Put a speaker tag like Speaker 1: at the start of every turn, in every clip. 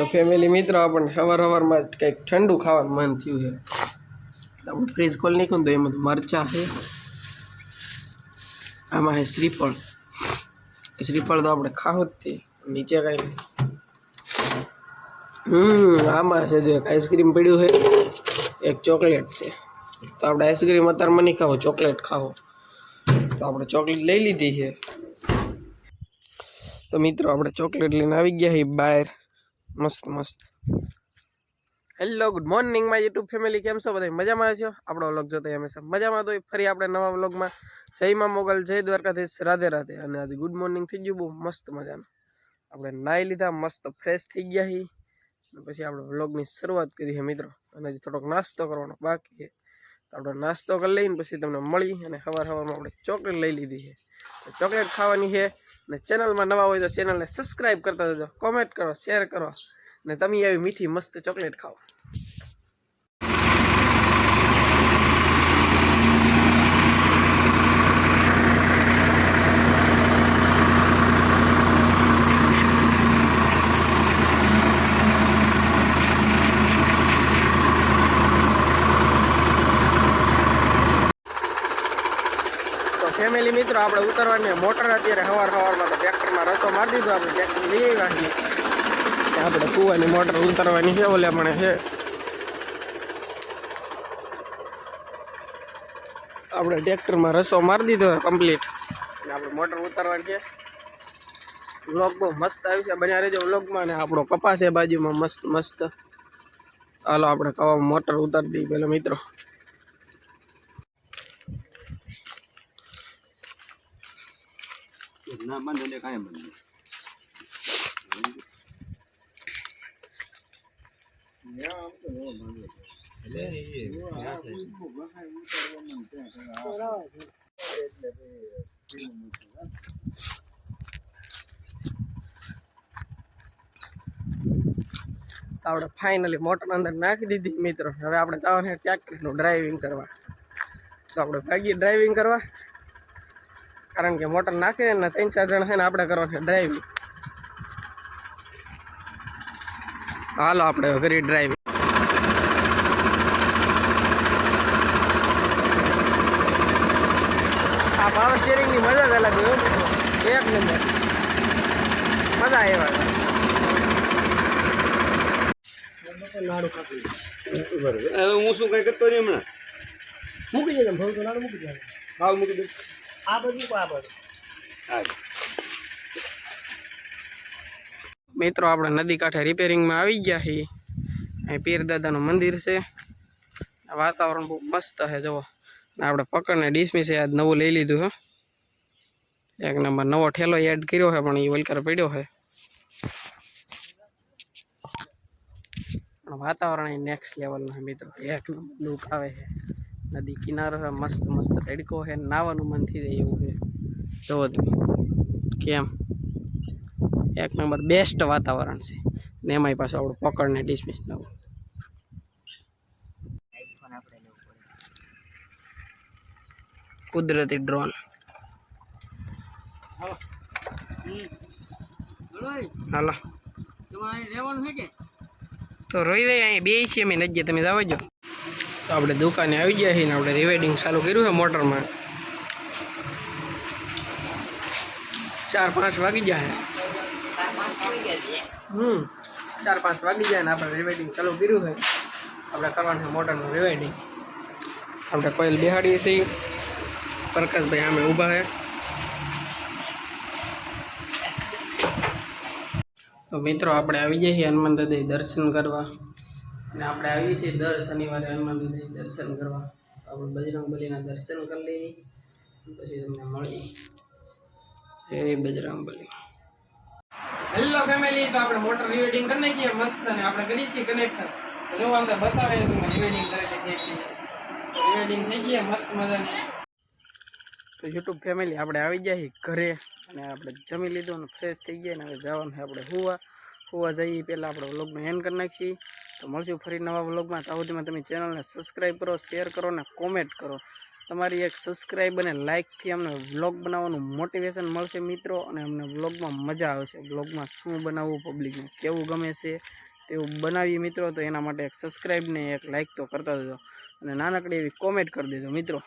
Speaker 1: તો ફેમિલી મિત્રો આપણને સવાર સવારમાં જ કંઈક ઠંડુ ખાવાનું મન થયું છે. તો આપણે ફ્રીજ ખોલી નાખ્યું ને તો એમાં તો મરચાં છે. આમાં છે શ્રીફળ. શ્રીફળ તો આપણે ખાવું જ તે નીચે કાંઈ નહીં. હમ, આમાં છે જો એક આઈસ્ક્રીમ પડ્યું છે. એક ચોકલેટ છે. તો આપણે આઈસ્ક્રીમ અત્યારમાં નહીં ખાવો ચોકલેટ ખાવો. તો આપણે ચોકલેટ લઈ લીધી છે. તો મિત્રો, આપણે ચોકલેટ લઈને આવી ગયા છીએ બહાર. મસ્ત મસ્ત. Hello good morning my YouTube family કેમ છો બધા? મજામાં છો આપણો વ્લોગ જોતા હંમેશા મજામાં. તો ફરી આપણે નવા વ્લોગમાં જય માં મોગલ, જય દ્વારકાધીશ, રાધે રાધે. અને આજે ગુડ મોર્નિંગ થઈ ગયું બહુ મસ્ત મજાનું. આપણે નાહી લીધા, મસ્ત ફ્રેશ થઈ ગયા છીએ પછી આપણે વ્લોગની શરૂઆત કરી છે મિત્રો. અને હજી થોડોક નાસ્તો કરવાનો બાકી છે. તો આપણે નાસ્તો કરી લઈને પછી તમને મળી અને સવાર સવારમાં આપણે ચોકલેટ લઈ લીધી છે. ચોકલેટ ખાવાની છે. અને ચેનલમાં નવા હોય તો ચેનલને સબસ્ક્રાઈબ કરતા જજો કોમેન્ટ કરો શેર કરો ને તમે આવી મીઠી મસ્ત ચોકલેટ ખાઓ તો ફેમિલી મિત્રો, આપણે ઉતરવાની મોટર અત્યારે સવાર સવારમાં તો ટ્રેક્ટરમાં રસો મારી દીધો, આપણે ટ્રેક્ટર લઈ આવ્યા આપણે કૂવાની મોટર ઉતરવાની છે, ઓલે પણ છે. આપણે ટ્રેક્ટરમાં રસો મારી દીધો કમ્પ્લીટ અને આપણે મોટર ઉતારવાની છે. વ્લોગ બહુ મસ્ત આવી છે, બન્યા રહેજો વ્લોગમાં, ને આપણો કપાસ છે બાજુમાં મસ્ત મસ્ત. હાલો, આપણે કવા મોટર ઉતારી દઈએ, પેલો મિત્રો.
Speaker 2: ના, બંધ
Speaker 1: આપણે ફાઇનલી મોટર અંદર નાખી દીધી મિત્રો. હવે આપણે જવાનું ટ્રેક્ટરનું ડ્રાઇવિંગ કરવા. તો આપણે ભાગીએ ડ્રાઇવિંગ કરવા. કારણ કે મોટર નાખી ને ત્રણ ચાર જણા છે ને આપણે કરવાનું છે ડ્રાઇવિંગ હાલો આપણે હવે કરીએ ડ્રાઇવિંગ આ પાવર સ્ટેરિંગની મજા જ અલગ હોય હો મિત્રો. એક નંબર મજા આવ્યા
Speaker 2: બરોબર હવે હું શું કઈ કરતો નહીં હમણાં?
Speaker 1: મૂકી દેજો ભરું તો નાનું મૂકી દેજો.
Speaker 2: ભાવ મૂકી દઉં.
Speaker 1: આ બધું આ બધું મિત્રો આપણે નદી કાંઠે રિપેરિંગમાં આવી ગયા છીએ. અહીં પીર દાદાનું મંદિર છે. વાતાવરણ બહુ મસ્ત છે જુઓ. આપણે પકડને ડિસમિસે આજ નવું લઈ લીધું હો. એક નંબર નવો ઠેલો એડ કર્યો છે પણ એ વલકર પડ્યો છે. પણ વાતાવરણ નેક્સ્ટ લેવલનું છે મિત્રો. એક નંબર લુક આવે છે. નદી કિનારો છે મસ્ત મસ્ત તડકો છે નાવાનું મન થઈ જાય એવું છે. જોવો તમે કેમ? એક નંબર બેસ્ટ વાતાવરણ છે. ને એમાંય પાછું આપણું પકડને ડિસમિસ નવું કુદરતી ડ્રોન હાલો. તો રોઈ દે અહીં બે છીએ અમે નજીએ તમે જાવ જો. તો આપણે દુકાને આવી ગયા છીએ ને આપણે રિવેડિંગ ચાલુ કર્યું છે મોટરમાં. ચાર પાંચ વાગી છે. હમ, ચાર પાંચ વાગી જાય ને આપણે રિવેડિંગ ચાલુ કર્યું છે. આપણે કરવાનું છે મોટરનું રિવેડિંગ આપણે કોઈલ બિહાડીએ છીએ. પ્રકાશભાઈ આમે ઊભા છે. તો મિત્રો, આપણે આવી જઈએ હનુમાન દાદાએ દર્શન કરવા. અને આપણે આવીએ છીએ દર શનિવારે હનુમાન દર્શન કરવા. આપણે બજરંગ બલીના દર્શન કરી લઈએ. પછી તમને મળીએ. એ બજરંગ બલી. હેલો ફેમિલી તો આપણે મોટર રિવેડિંગ કરી નાખીએ, મસ્ત અને આપણે કરી છીએ કનેક્શન જો અંદર બતાવે તમને રિવેડિંગ કરેલી છે રિવેડિંગ થઈ ગઈ, મસ્ત મજાની. તો યુટ્યુબ ફેમિલી આપણે આવી જાય ઘરે અને આપણે જમી લીધું અને ફ્રેશ થઈ ગયા ને હવે જવાનું છે આપણે હુવા. હુવા જઈએ પહેલાં આપણે વ્લોગને એન્ડ કરી નાખીએ. તો મળશું ફરી નવા વ્લોગમાં. ત્યાં સુધીમાં તમે ચેનલને સબસ્ક્રાઈબ કરો શેર કરો અને કોમેન્ટ કરો. તમારી એક સબસ્ક્રાઈબ અને લાઇકથી અમને વ્લોગ બનાવવાનું મોટિવેશન મળશે મિત્રો અને અમને વ્લોગમાં મજા આવશે. વ્લોગમાં શું બનાવવું પબ્લિકને કેવું ગમે છે, તેવું બનાવીએ મિત્રો. તો એના માટે એક સબસ્ક્રાઈબ ને એક લાઇક તો કરતા જજો. અને નાનકડી એવી કોમેન્ટ કરી દેજો મિત્રો.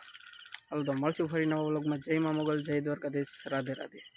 Speaker 1: હાલ તો મળશું ફરી નવા વ્લોગમાં. જય મા મોગલ, જય દ્વારકાધીશ. રાધે રાધે.